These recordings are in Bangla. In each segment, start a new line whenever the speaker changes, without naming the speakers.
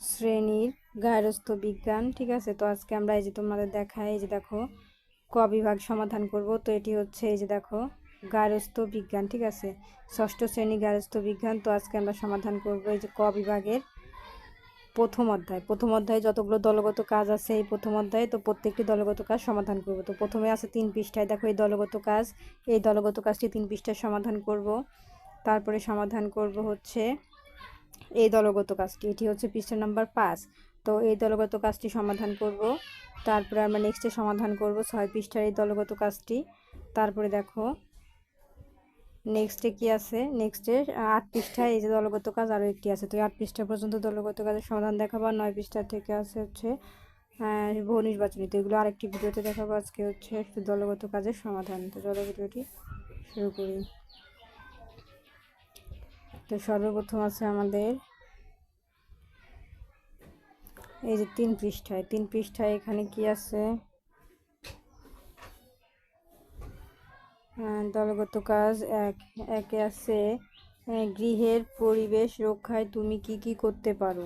শ্রেণির গার্হস্থ বিজ্ঞান, ঠিক আছে? তো আজকে আমরা এই যে তোমাদের দেখাই এই যে দেখো, ক বিভাগ সমাধান করব। তো এটি হচ্ছে এই যে দেখো গার্হস্থ বিজ্ঞান, ঠিক আছে? ষষ্ঠ শ্রেণি গার্হস্থ বিজ্ঞান, তো আজকে আমরা সমাধান করব এই যে ক বিভাগের প্রথম অধ্যায়। প্রথম অধ্যায়ে যতগুলো দলগত কাজ আছে এই প্রথম অধ্যায়ে, তো প্রত্যেকটি দলগত কাজ সমাধান করব। তো প্রথমে আছে তিন পৃষ্ঠায়, দেখো এই দলগত কাজ, এই দলগত কাজটি তিন পৃষ্ঠায় সমাধান করব। তারপরে সমাধান করব হচ্ছে এই দলগত কাজটি, এটি হচ্ছে পৃষ্ঠা নাম্বার পাঁচ। তো এই দলগত কাজটি সমাধান করব। তারপরে আমরা নেক্সটে সমাধান করব ছয় পৃষ্ঠার এই দলগত কাজটি। তারপরে দেখো নেক্সটে কি আছে? নেক্সটে আট পৃষ্ঠায় এই যে দলগত কাজ আরও একটি আছে। তো আট পৃষ্ঠা পর্যন্ত দলগত কাজের সমাধান দেখাবো। আর নয় পৃষ্ঠা থেকে আছে হচ্ছে বহু তো এগুলো আরেকটি ভিডিওতে দেখাবো। আজকে হচ্ছে দলগত কাজের সমাধান। তো চলো ভিডিওটি শুরু করি। তো সর্বপ্রথম আছে আমাদের এই যে তিন পৃষ্ঠায়। তিন পৃষ্ঠায় এখানে কি আছে? দলগত কাজ এক। একে আছে গৃহের পরিবেশ রক্ষায় তুমি কি কি করতে পারো?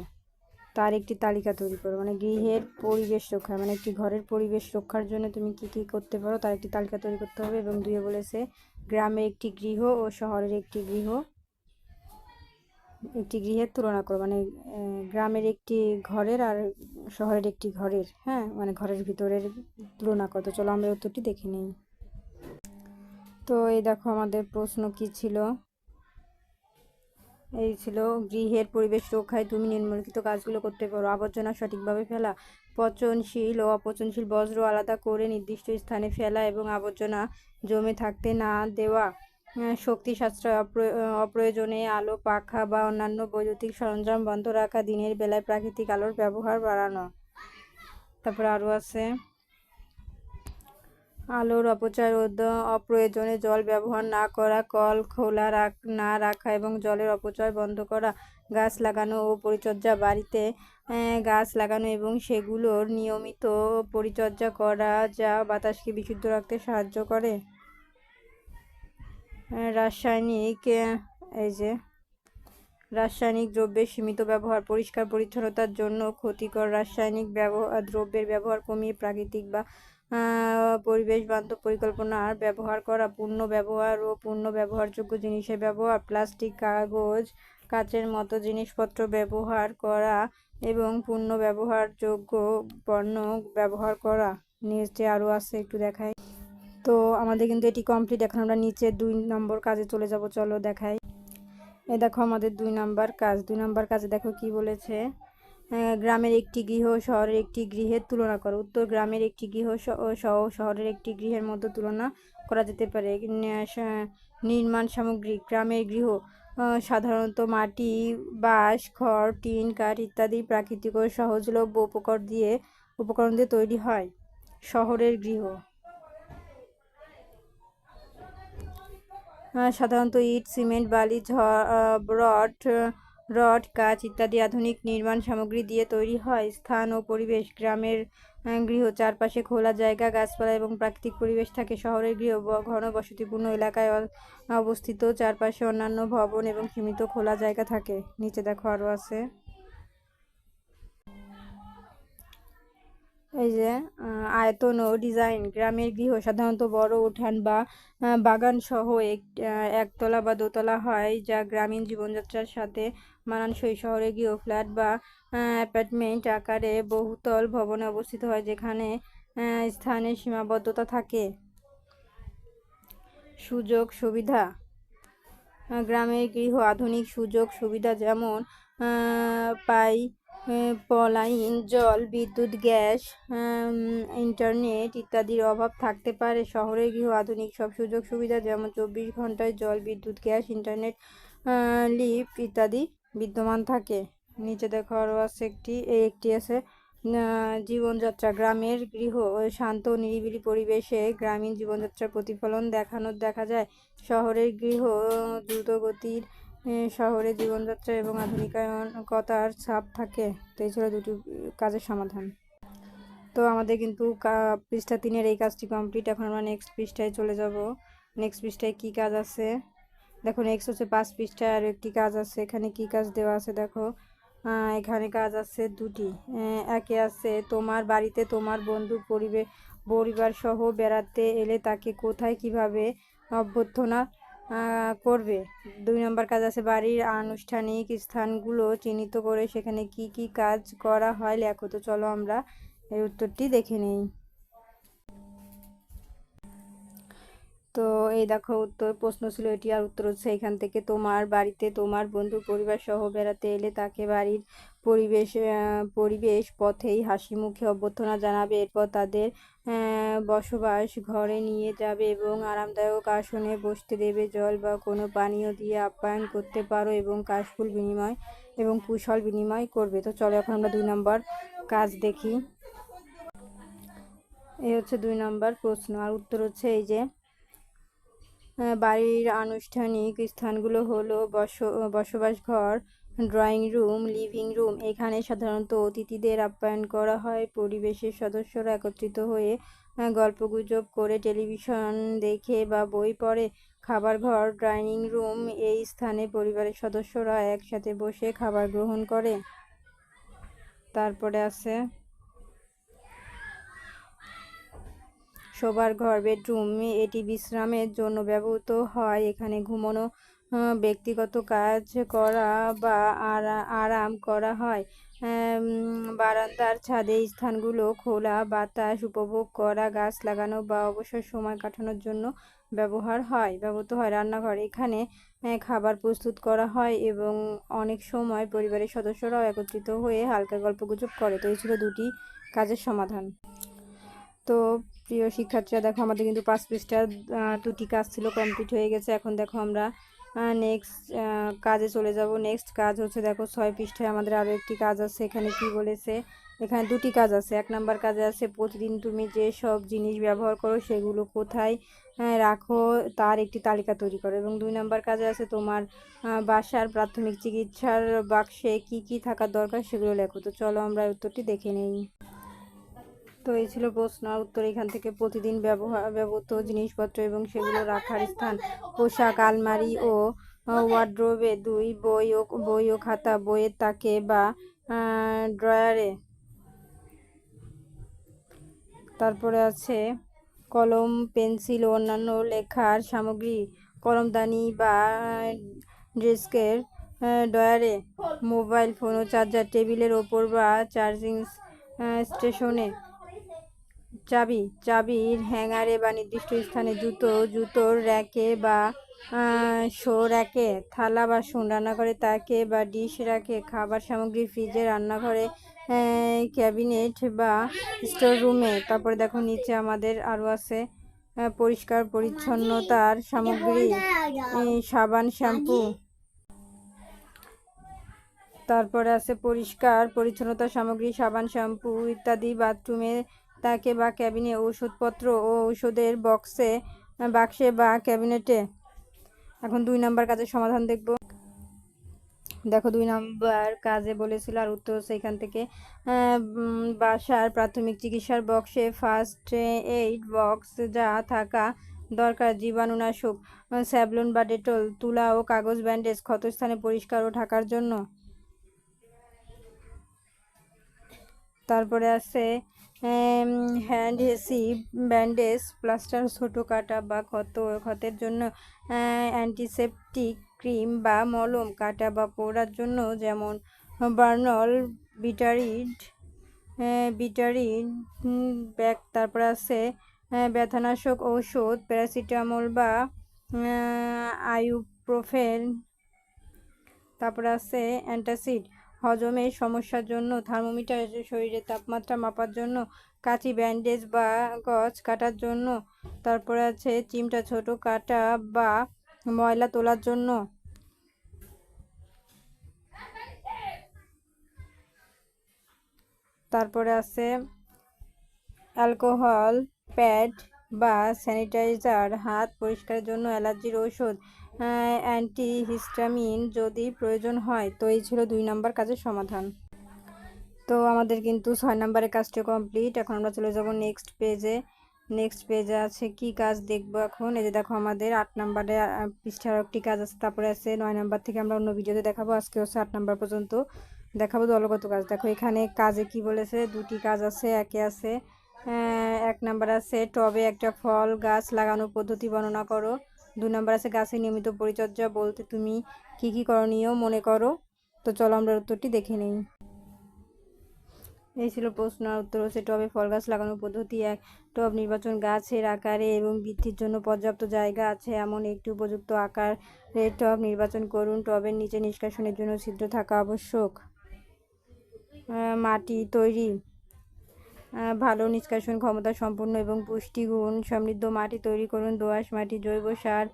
তার একটি তালিকা তৈরি করো। মানে গৃহের পরিবেশ রক্ষা মানে একটি ঘরের পরিবেশ রক্ষার জন্য তুমি কি কি করতে পারো তার একটি তালিকা তৈরি করতে হবে এবং দুয়ে বলেছে, গ্রামের একটি গৃহ ও শহরের একটি গৃহ। একটি গৃহের তুলনা করো মানে গ্রামের একটি ঘরের আর শহরের একটি ঘরের হ্যাঁ? মানে ঘরের ভিতরের তুলনা কত চলো আমরা উত্তরটি দেখে নিই। তো এই দেখো আমাদের প্রশ্ন কি ছিল? এই ছিল, গৃহের পরিবেশ রক্ষায় তুমি নিম্নলিখিত কাজগুলো করতে পারো, আবর্জনা সঠিকভাবে ফেলা, পচনশীল ও অপচনশীল বজ্র আলাদা করে নির্দিষ্ট স্থানে ফেলা এবং আবর্জনা জমে থাকতে না দেওয়া। শক্তি সাশ্রয় অপ্রয়- অপ্রয়োজনে আলো, পাখা বা অন্যান্য বৈদ্যুতিক সরঞ্জাম বন্ধ রাখা, দিনের বেলায় প্রাকৃতিক আলোর ব্যবহার বাড়ানো। তারপর আরও আছে। আলোর অপচয় রোধ, অপ্রয়োজনে জল ব্যবহার না করা, কল খোলা রাখ, না রাখা এবং জলের অপচয় বন্ধ করা, গাছ লাগানো ও পরিচর্যা, বাড়িতে গাছ লাগানো এবং সেগুলোর নিয়মিত পরিচর্যা করা যা বাতাসকে বিশুদ্ধ রাখতে সাহায্য করে। রাসায়নিক এই যে, রাসায়নিক দ্রব্যের সীমিত ব্যবহার, পরিষ্কার পরিচ্ছন্নতার জন্য ক্ষতিকর রাসায়নিক ব্যবহার দ্রব্যের ব্যবহার কমিয়ে প্রাকৃতিক বা পরিবেশ বান্ধব পরিকল্পনার ব্যবহার করা, পূর্ণ ব্যবহার ও পূর্ণ ব্যবহারযোগ্য জিনিসের ব্যবহার, প্লাস্টিক, কাগজ, কাচের মতো জিনিসপত্র ব্যবহার করা এবং পূর্ণ ব্যবহারযোগ্য পণ্য ব্যবহার করা। নিচে আরও আছে, একটু দেখাই। তো আমাদের কিন্তু এটি কমপ্লিট এখন আমরা নিচে দুই নম্বর কাজে চলে যাব, চলো দেখাই। এ দেখো আমাদের দুই নাম্বার কাজ। দুই নাম্বার কাজে দেখো কি বলেছে? গ্রামের একটি গৃহ শহরের একটি গৃহের তুলনা করো। উত্তর, গ্রামের একটি গৃহ সহ শহরের একটি গৃহের মধ্যে তুলনা করা যেতে পারে। নির্মাণ সামগ্রী, গ্রামের গৃহ সাধারণত মাটি, বাঁশ, খড়, টিন, কাঠ ইত্যাদি প্রাকৃতিক ও সহজলভ্য উপকরণ দিয়ে উপকরণ দিয়ে তৈরি হয়। শহরের গৃহ। সাধারণত ইট, সিমেন্ট, বালি রড রড, কাচ ইত্যাদি আধুনিক নির্মাণ সামগ্রী দিয়ে তৈরি হয়। স্থান ও পরিবেশ, গ্রামের গৃহ চারপাশে খোলা জায়গা, গাছপালা এবং প্রাকৃতিক পরিবেশ থাকে। শহরের গৃহ ঘন বসতিপূর্ণ এলাকায় অবস্থিত। চারপাশে অন্যান্য ভবন এবং সীমিত খোলা জায়গা থাকে। নিচে দেখো আরও আছে। এই যে আয়তন ও ডিজাইন গ্রামের গৃহ সাধারণত বড় উঠান বা বাগান সহ এক একতলা বা দোতলা হয় যা গ্রামীণ জীবনযাত্রার সাথে মানানসই শহরে গৃহ ফ্ল্যাট বা অ্যাপার্টমেন্ট আকারে বহুতল ভবনে অবস্থিত হয় যেখানে আহ, স্থানের সীমাবদ্ধতা থাকে। সুযোগ সুবিধা গ্রামের গৃহ আধুনিক সুযোগ সুবিধা যেমন পাই পলাইন জল, বিদ্যুৎ, গ্যাস ইন্টারনেট ইত্যাদির অভাব থাকতে পারে। শহরের গৃহ, আধুনিক সব সুযোগ সুবিধা যেমন চব্বিশ ঘন্টায় জল, বিদ্যুৎ, গ্যাস, ইন্টারনেট লিফট ইত্যাদি বিদ্যমান থাকে। নিচে দেখো আরও আছে একটি একটি আছে জীবনযাত্রা। গ্রামের গৃহ শান্ত নিরিবিলি পরিবেশে গ্রামীণ জীবনযাত্রার প্রতিফলন দেখানো দেখা যায়। শহরের গৃহ দ্রুতগতির শহরে জীবনযাত্রা এবং আধুনিকতার ছাপ থাকে। তো এই ছিল দুটি কাজের সমাধান। তো আমাদের কিন্তু পৃষ্ঠা তিনের এই কাজটি কমপ্লিট। এখন আমরা নেক্সট পৃষ্ঠায় চলে যাব। নেক্সট পৃষ্ঠায় কি কাজ আছে? দেখো নেক্সট হচ্ছে পাঁচ পৃষ্ঠায় আর একটি কাজ আছে। এখানে কি কাজ দেওয়া আছে দেখো? এখানে কাজ আছে দুটি। একে আছে তোমার বাড়িতে তোমার বন্ধু পরিবে পরিবার সহ বেড়াতে এলে তাকে কোথায় কীভাবে অভ্যর্থনা করবে। দুই নম্বর কাজ আছে বাড়ির আনুষ্ঠানিক স্থানগুলো চিহ্নিত করে সেখানে কি কি কাজ করা হয় লেখো। তো চলো আমরা এই উত্তরটি দেখে নেই। তো এই দেখো উত্তর প্রশ্ন ছিল এটি, আর উত্তর হচ্ছে এখান থেকে তোমার বাড়িতে তোমার বন্ধু পরিবার সহ বেড়াতে এলে তাকে বাড়ির পরিবেশ পরিবেশ পথেই হাসি মুখে অভ্যর্থনা জানাবে। এরপর তাদের বসবাস ঘরে নিয়ে যাবে এবং আরামদায়ক আসনে বসতে দেবে। জল বা কোনো পানীয় দিয়ে আপ্যায়ন করতে পারো এবং কাশফুল বিনিময় এবং কুশল বিনিময় করবে। তো চলো এখন আমরা দুই নম্বর কাজ দেখি। এই হচ্ছে দুই নম্বর প্রশ্ন, আর উত্তর হচ্ছে এই যে বাড়ির আনুষ্ঠানিক স্থানগুলো হলো বস বসবাস ঘর ড্রয়িং রুম, লিভিং রুম। এখানে সাধারণত অতিথিদের আপ্যায়ন করা হয়, পরিবেশের সদস্যরা একত্রিত হয়ে গল্পগুজব করে, টেলিভিশন দেখে বা বই পড়ে। খাবার ঘর, ডাইনিং রুম, এই স্থানে পরিবারের সদস্যরা একসাথে বসে খাবার গ্রহণ করে। তারপরে আছে শোবার ঘর, বেডরুম, এটি বিশ্রামের জন্য ব্যবহৃত হয়। এখানে ঘুমানো ব্যক্তিগত কাজ করা বা আরা- আরাম করা হয়। বারান্দার ছাদে স্থানগুলো খোলা, বাতাস উপভোগ করা, গাছ লাগানো বা অবসর সময় কাটানোর জন্য ব্যবহার হয়, ব্যবহৃত হয়। রান্নাঘর, এখানে খাবার প্রস্তুত করা হয় এবং অনেক সময় পরিবারের সদস্যরাও একত্রিত হয়ে হালকা গল্পগুজব করে। তো এই ছিল দুটি কাজের সমাধান। তো প্রিয় শিক্ষার্থীরা, দেখো আমাদের কিন্তু পাঁচ পৃষ্ঠার দুটি কাজ ছিল কমপ্লিট হয়ে গেছে। এখন দেখো আমরা নেক্সট কাজে চলে যাব। নেক্সট কাজ হচ্ছে দেখো ছয় পৃষ্ঠায় আমাদের আরও একটি কাজ আছে। এখানে কি বলেছে? এখানে দুটি কাজ আছে। এক নাম্বার কাজে আছে, প্রতিদিন তুমি যে সব জিনিস ব্যবহার করো সেগুলো কোথায় রাখো তার একটি তালিকা তৈরি করো। এবং দুই নাম্বার কাজে আছে, তোমার বাসার প্রাথমিক চিকিৎসার বাক্সে কি কি থাকার দরকার সেগুলো লেখো। তো চলো আমরা উত্তরটি দেখে নেই। তো এই ছিল প্রশ্ন, উত্তর এখান থেকে প্রতিদিন ব্যবহার ব্যবহৃত জিনিসপত্র এবং সেগুলো রাখার স্থান। পোশাক, আলমারি ও ওয়ার্ড্রোবে দুই বই ও বই ও খাতা, বইয়ের তাকে বা ড্রয়ারে। তারপরে আছে কলম, পেন্সিল ও অন্যান্য লেখার সামগ্রী, কলমদানি বা, ডেস্কের ডয়ারে মোবাইল ফোন ও চার্জার টেবিলের ওপর বা চার্জিং স্টেশনে। চাবি, চাবির হ্যাঙ্গারে বা নির্দিষ্ট স্থানে জুতো, জুতোর র্যাকে বা শো র্যাকে, থালা বা বাসন রান্নাঘরে তাকে বা ডিশ রাখে খাবার সামগ্রী, ফ্রিজে, রান্নাঘরে ক্যাবিনেট বা স্টোর রুমে। তারপরে দেখো নিচে আমাদের আরও আছে পরিষ্কার পরিচ্ছন্নতার সামগ্রী সাবান, শ্যাম্পু। তারপরে আছে পরিষ্কার পরিচ্ছন্নতা সামগ্রী, সাবান, শ্যাম্পু ইত্যাদি, বাথরুমে তাকে বা ক্যাবিনে ওষুধপত্র ও ওষুধের বক্সে বাক্সে বা ক্যাবিনেটে? এখন দুই নাম্বার কাজের সমাধান দেখব। দেখো, দুই নাম্বার কাজে বলেছিল আর উত্তর হচ্ছে এখান থেকে বাসার প্রাথমিক চিকিৎসার বক্সে ফার্স্ট এইড বক্স যা থাকা দরকার জীবাণুনাশক স্যাভলন বা ডেটল, তুলা ও কাগজ ব্যান্ডেজ ক্ষতস্থানে পরিষ্কার ও ঢাকার জন্য। তারপরে আছে হ্যান্ড হেসিভ ব্যান্ডেজ প্লাস্টার ছোটো কাটা বা ক্ষত, ক্ষতের জন্য অ্যান্টিসেপটিক ক্রিম বা মলম কাটা বা পোড়ার জন্য যেমন, বার্নল, বিটারিড বিটারিড ব্যাগ, তারপর আছে ব্যথানাশক ঔষধ, প্যারাসিটামল বা আইউপ্রোফেন তারপর আছে, অ্যান্টাসিড। হজমের সমস্যার জন্য থার্মোমিটার শরীরের তাপমাত্রা মাপার জন্য কাঁচি ব্যান্ডেজ বা গজ কাটার জন্য। তারপরে আছে চিমটা ছোট কাটা বা ময়লা তোলার জন্য। তারপরে আছে অ্যালকোহল, প্যাড বা স্যানিটাইজার, হাত পরিষ্কারের জন্য অ্যালার্জির ঔষধ। অ্যান্টিহিস্টামিন যদি প্রয়োজন হয়, তো এই ছিল দুই নম্বর কাজের সমাধান। তো আমাদের কিন্তু ছয় নম্বরের কাজটি কমপ্লিট। এখন আমরা চলে যাব নেক্সট পেজে। নেক্সট পেজে আছে কি কাজ দেখব এখন? এই যে দেখো আমাদের আট নম্বরে পৃষ্ঠার একটি কাজ আছে, তারপরে আছে নয় নাম্বার থেকে আমরা অন্য ভিডিওতে দেখাবো। আজকে হচ্ছে আট নাম্বার পর্যন্ত দেখাবো দলগত কাজ। দেখো এখানে কাজে কি বলেছে? দুটি কাজ আছে, একে আছে এক নাম্বার আছে, টবে একটা ফল গাছ লাগানোর পদ্ধতি বর্ণনা করো। দুই নম্বর আছে গাছের নিয়মিত পরিচর্যা বলতে তুমি কি কি করণীয় মনে করো? তো চলো আমরা উত্তরটি দেখে নিই। এই ছিল প্রশ্ন উত্তর হচ্ছে টবে ফল গাছ লাগানোর পদ্ধতি এক। টব নির্বাচন গাছের আকারে এবং বৃদ্ধির জন্য পর্যাপ্ত জায়গা আছে এমন একটি উপযুক্ত আকারের টব নির্বাচন করুন। টবের নিচে নিষ্কাশনের জন্য ছিদ্র থাকা আবশ্যক। মাটি তৈরি। ভালো নিষ্কাশন ক্ষমতা সম্পন্ন এবং পুষ্টিগুণ সমৃদ্ধ মাটি তৈরি করুন। দোআঁশ মাটি, জৈব সার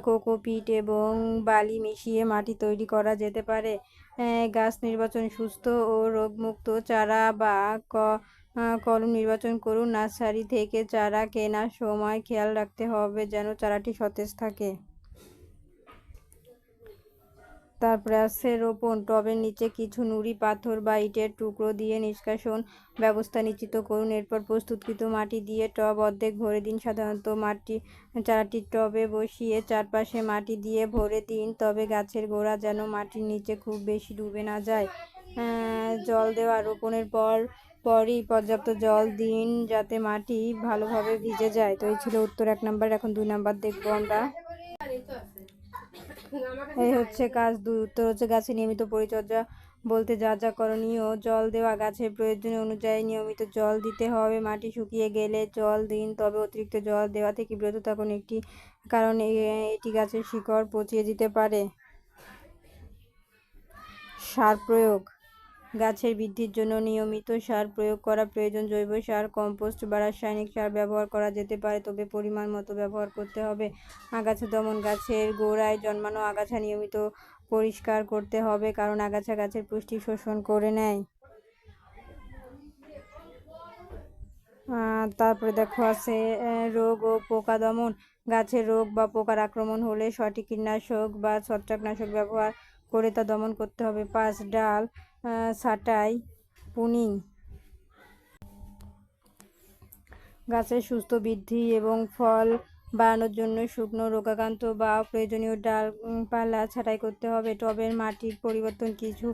কোকোপিট এবং বালি মিশিয়ে মাটি তৈরি করা যেতে পারে। গাছ নির্বাচন সুস্থ ও রোগমুক্ত। চারা বা ক- কলম নির্বাচন করুন। নার্সারি থেকে চারা কেনার সময় খেয়াল রাখতে হবে যেন চারাটি সতেজ থাকে। তারপরে আছে রোপণ টবের নিচে কিছু নুড়ি, পাথর বা ইটের টুকরো দিয়ে নিষ্কাশন ব্যবস্থা নিশ্চিত করুন। এরপর প্রস্তুতকৃত মাটি দিয়ে টব অর্ধেক ভরে দিন। সাধারণত মাটি, চারাটি টবে বসিয়ে চারপাশে মাটি দিয়ে ভরে দিন। তবে গাছের গোড়া যেন মাটির নিচে খুব বেশি ডুবে না যায়। জল দেওয়া, রোপণের পর, পরই পর্যাপ্ত জল দিন যাতে মাটি ভালোভাবে ভিজে যায়। তো এই ছিল উত্তর এক নাম্বার। এখন দুই নাম্বার দেখব আমরা। এই হচ্ছে কাজ দুই উত্তর হচ্ছে গাছে নিয়মিত পরিচর্যা বলতে যা যা করণীয় জল দেওয়া গাছের প্রয়োজন অনুযায়ী নিয়মিত জল দিতে হবে। মাটি শুকিয়ে গেলে জল দিন তবে অতিরিক্ত জল দেওয়া থেকে বিরত থাকুন। একটি কারণ এটি গাছের শিকড় পচিয়ে দিতে পারে। সার প্রয়োগ। গাছের বৃদ্ধির জন্য নিয়মিত সার প্রয়োগ করা প্রয়োজন। জৈব সার, কম্পোস্ট বা রাসায়নিক সার ব্যবহার করা যেতে পারে, তবে পরিমাণ মতো ব্যবহার করতে হবে। আগাছা দমন, গাছের গোড়ায় জন্মানো আগাছা নিয়মিত পরিষ্কার করতে হবে, কারণ আগাছা গাছের পুষ্টি শোষণ করে নেয়। তারপরে দেখো আছে রোগ ও পোকা দমন। গাছের রোগ বা পোকার আক্রমণ হলে সঠিক কীটনাশক বা ছত্রাকনাশক ব্যবহার করে তা দমন করতে হবে। পাঁচ ডাল ছাটাই পুনি। গাছের সুস্থ বৃদ্ধি এবং ফল বাড়ানোর জন্য শুকনো, রোগাক্রান্ত বা প্রয়োজনীয় ডাল ডালপালা ছাঁটাই করতে হবে। টবের মাটির পরিবর্তন কিছু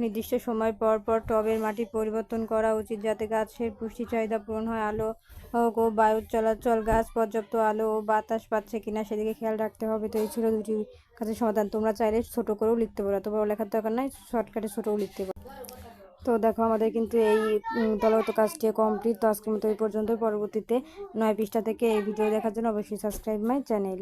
নির্দিষ্ট সময় পর পর টবের মাটির পরিবর্তন করা উচিত যাতে গাছের পুষ্টি চাহিদা পূরণ হয়। আলো ও বায়ু চলাচল, গাছ পর্যাপ্ত আলো ও বাতাস পাচ্ছে কিনা সেদিকে খেয়াল রাখতে হবে। তো এই ছিল দুটি কাজের সমাধান। তোমরা চাইলে ছোটো করেও লিখতে পারো, অথবা লেখার দরকার নাই, শর্টকাটে ছোটোও লিখতে পারো। তো দেখো আমাদের কিন্তু এই দলগত কাজটি কমপ্লিট তো আজকের মতো এই পর্যন্ত পরবর্তীতে নয় পৃষ্ঠা থেকে এই ভিডিও দেখার জন্য অবশ্যই সাবস্ক্রাইব মাই চ্যানেল